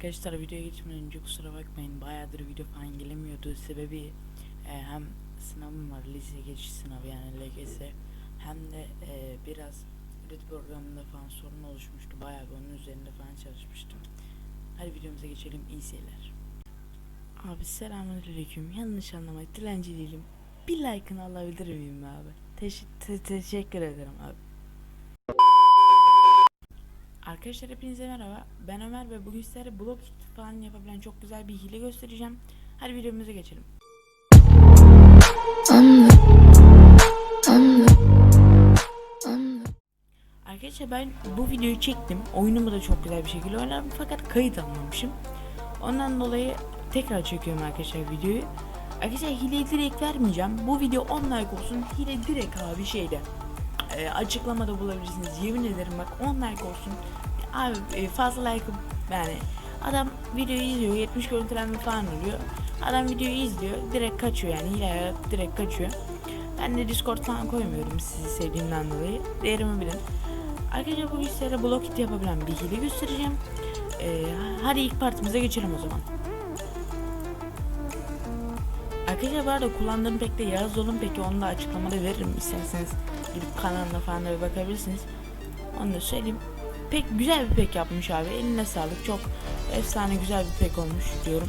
Arkadaşlar videoya geçmeden önce kusura bakmayın bayağıdır video falan gelemiyordu sebebi e, hem sınavım var lise geçiş sınavı yani LGS hem de e, biraz üret programında falan sorun oluşmuştu bayağı onun üzerinde falan çalışmıştım. Hadi videomuza geçelim iyi seyirler. Abi selamünaleyküm yanlış anlamak dilenci değilim. Bir like'ını alabilir miyim abi? Teş- te- teşekkür ederim abi. Arkadaşlar hepinize merhaba. Ben Ömer ve bugün sizlere blog falan yapabilen çok güzel bir hile göstereceğim. Hadi videomuza geçelim. Arkadaşlar ben bu videoyu çektim. Oyunumu da çok güzel bir şekilde oynadım fakat kayıt almamışım. Ondan dolayı tekrar çekiyorum arkadaşlar videoyu. Arkadaşlar hileyi direkt vermeyeceğim. Bu video 10 like olsun. Hile direkt abi şeyde. E, açıklamada bulabilirsiniz. Yemin ederim bak 10 like olsun. Abi e, fazla like yani adam videoyu izliyor 70 görüntülenme falan oluyor. Adam videoyu izliyor direkt kaçıyor yani hile direkt kaçıyor. Ben de Discord falan koymuyorum sizi sevdiğimden dolayı. Değerimi bilin. Arkadaşlar bugün sizlere blok it yapabilen bir hile göstereceğim. Ee, hadi ilk partimize geçelim o zaman. Arkadaşlar bu arada kullandığım pek de Yağız olun peki onu da açıklamada veririm isterseniz gidip kanalına falan da bir bakabilirsiniz. Onu da söyleyeyim. Pek güzel bir pek yapmış abi eline sağlık çok efsane güzel bir pek olmuş diyorum.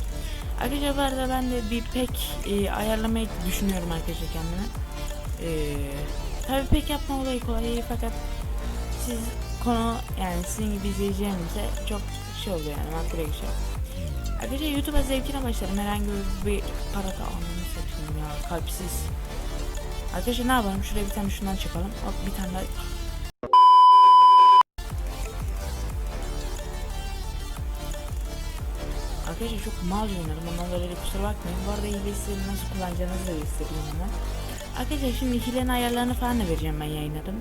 Arkadaşlar bu arada ben de bir pek e, ayarlamayı düşünüyorum arkadaşlar kendime. Ee, tabii pek yapma olayı kolay değil fakat siz konu yani sizin gibi izleyeceğimize çok şey oluyor yani makbule geçiyor. Arkadaşlar YouTube'a zevkine başlarım. Herhangi bir para da anlamı ya kalpsiz. Arkadaşlar ne yapalım? Şuraya bir tane şundan çıkalım. Hop bir tane daha. Arkadaşlar çok mal oynarım. Ondan dolayı kusura bakmayın. Bu arada hileyi size nasıl kullanacağınızı da göstereyim hemen. Arkadaşlar şimdi hilenin ayarlarını falan da vereceğim ben yayınladım.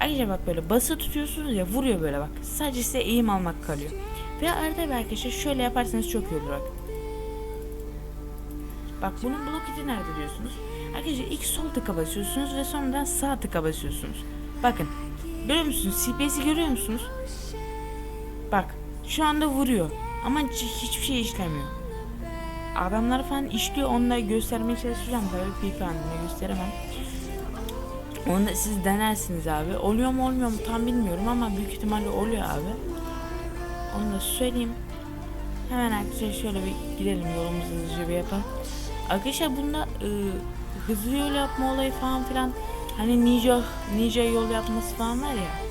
Arkadaşlar bak böyle bası tutuyorsunuz ya vuruyor böyle bak. Sadece size eğim almak kalıyor. Ve arada bir arkadaşlar şöyle yaparsanız çok iyi olur bak. Bak bunun blok iti nerede diyorsunuz. Arkadaşlar ilk sol tıka basıyorsunuz ve sonradan sağ tıka basıyorsunuz. Bakın. Görüyor musunuz? CPS'i görüyor musunuz? Bak. Şu anda vuruyor. Ama hiç- hiçbir şey işlemiyor. Adamlar falan işliyor. Da göstermeye çalışacağım. Tabii bir kendime gösteremem. Onu da siz denersiniz abi. Oluyor mu olmuyor mu tam bilmiyorum ama büyük ihtimalle oluyor abi. Onu da söyleyeyim. Hemen arkadaşlar şöyle bir gidelim yolumuzu hızlıca bir yapalım. Arkadaşlar bunda e, hızlı yol yapma olayı falan filan hani ninja ninja yol yapması falan var ya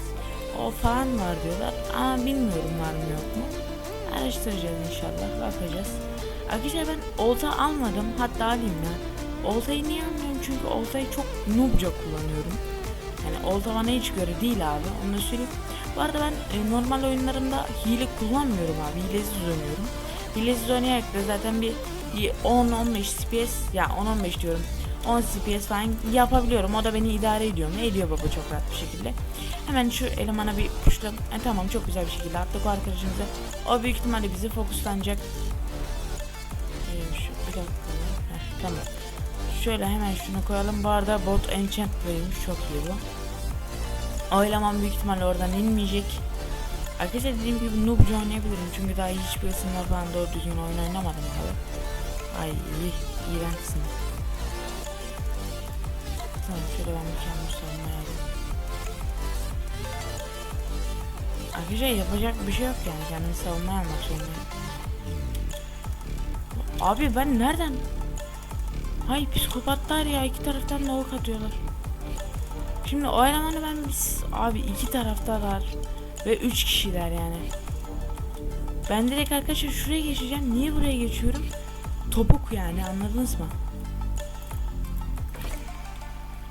o falan var diyorlar. Ama bilmiyorum var mı yok mu. Araştıracağız inşallah bakacağız. Arkadaşlar ben olta almadım hatta alayım ya. Oltayı niye almıyorum? Çünkü oltayı çok noobca kullanıyorum. Yani olta bana hiç göre değil abi onu da söyleyeyim. Bu arada ben e, normal oyunlarımda hile kullanmıyorum abi hilesiz oynuyorum. Hilesiz oynayarak da zaten bir 10-15 CPS ya 10-15 diyorum 10 CPS falan yapabiliyorum. O da beni idare ediyor mu? Ediyor baba çok rahat bir şekilde. Hemen şu elemana bir puşlayalım. E, tamam çok güzel bir şekilde attık o arkadaşımıza. O büyük ihtimalle bizi fokuslanacak. Ee, şu, bir dakika. Heh, tamam. Şöyle hemen şunu koyalım. Bu arada bot enchant verilmiş. Çok iyi bu. O eleman büyük ihtimalle oradan inmeyecek. Arkadaşlar dediğim gibi noobca oynayabilirim. Çünkü daha hiçbir ısınlar falan doğru düzgün oyun oynamadım abi. Ay iğrençsin. Tamam şöyle ben bir kendimi savunmaya alayım. Arkadaşlar yapacak bir şey yok yani kendimi savunmaya almak zorundayım. Abi ben nereden? Hay psikopatlar ya iki taraftan da ok atıyorlar. Şimdi o elemanı ben biz abi iki taraftalar ve üç kişiler yani. Ben direkt arkadaşlar şuraya geçeceğim. Niye buraya geçiyorum? Topuk yani anladınız mı?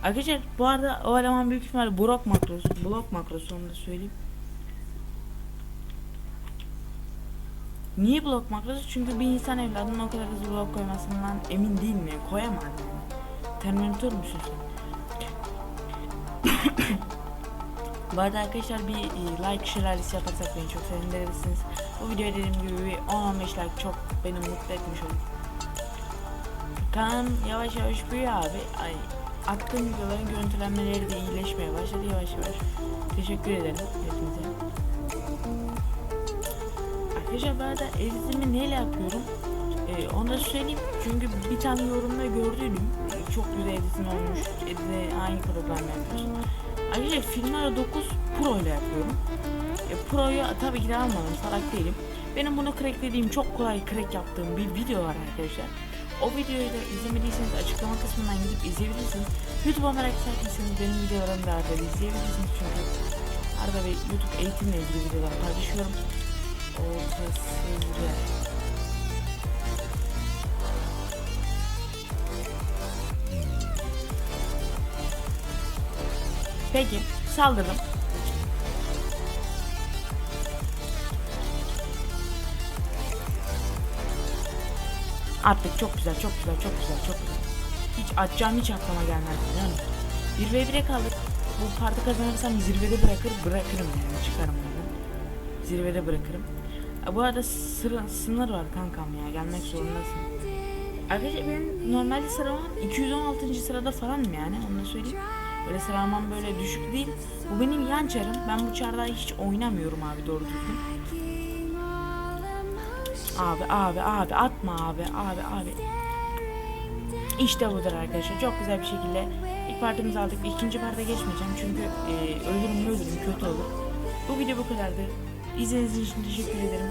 Arkadaşlar bu arada o eleman büyük ihtimalle blok makrosu, blok makrosu onu da söyleyeyim. Niye blok makrosu? Çünkü bir insan evladının o kadar hızlı blok koymasından emin değil mi? Koyamaz yani. Terminator musun sen? Bu arada arkadaşlar bir e, like şelalesi yaparsak beni çok sevindirirsiniz. Bu videoya dediğim gibi bir 10-15 like çok beni mutlu etmiş olur. Kanalım yavaş yavaş büyüyor abi. Ay, attığım videoların görüntülenmeleri de iyileşmeye başladı yavaş yavaş. Teşekkür ederim hepinize. Arkadaşlar ben de editimi neyle yapıyorum? Ee, onu da söyleyeyim. Çünkü bir tane yorumda gördüğüm e, çok güzel editin olmuş. Edit'i hangi programla yapıyorsun? Arkadaşlar Filmora 9 Pro ile yapıyorum. E, Pro'yu tabii ki de almadım. Salak değilim. Benim bunu cracklediğim çok kolay crack yaptığım bir video var arkadaşlar. O videoyu da izlemediyseniz açıklama kısmından gidip izleyebilirsiniz. YouTube'a merak ederseniz benim videolarımı da arada izleyebilirsiniz çünkü arada bir YouTube eğitimle ilgili videolar paylaşıyorum. Ortasıyla. Peki saldırdım. Attık çok güzel çok güzel çok güzel çok güzel. Hiç atacağım hiç aklıma gelmez yani. 1 ve 1'e kaldık. Bu parti kazanırsam zirvede bırakır bırakırım yani çıkarım buradan. Zirvede bırakırım. Ha, Bu arada sıra, sınır var kankam ya gelmek zorundasın. Arkadaşlar benim normalde sıramam 216. sırada falanım yani onu da söyleyeyim. Böyle sıralamam böyle düşük değil. Bu benim yan çarım. Ben bu çarda hiç oynamıyorum abi doğru düzgün. Abi abi abi atma abi abi abi. İşte budur arkadaşlar. Çok güzel bir şekilde ilk partimizi aldık. İkinci parta geçmeyeceğim çünkü e, ölürüm ölürüm kötü olur. Bu video bu kadardı. İzlediğiniz için teşekkür ederim.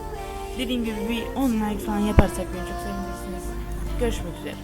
Dediğim gibi bir 10 like falan yaparsak beni çok sevinirsiniz. Görüşmek üzere.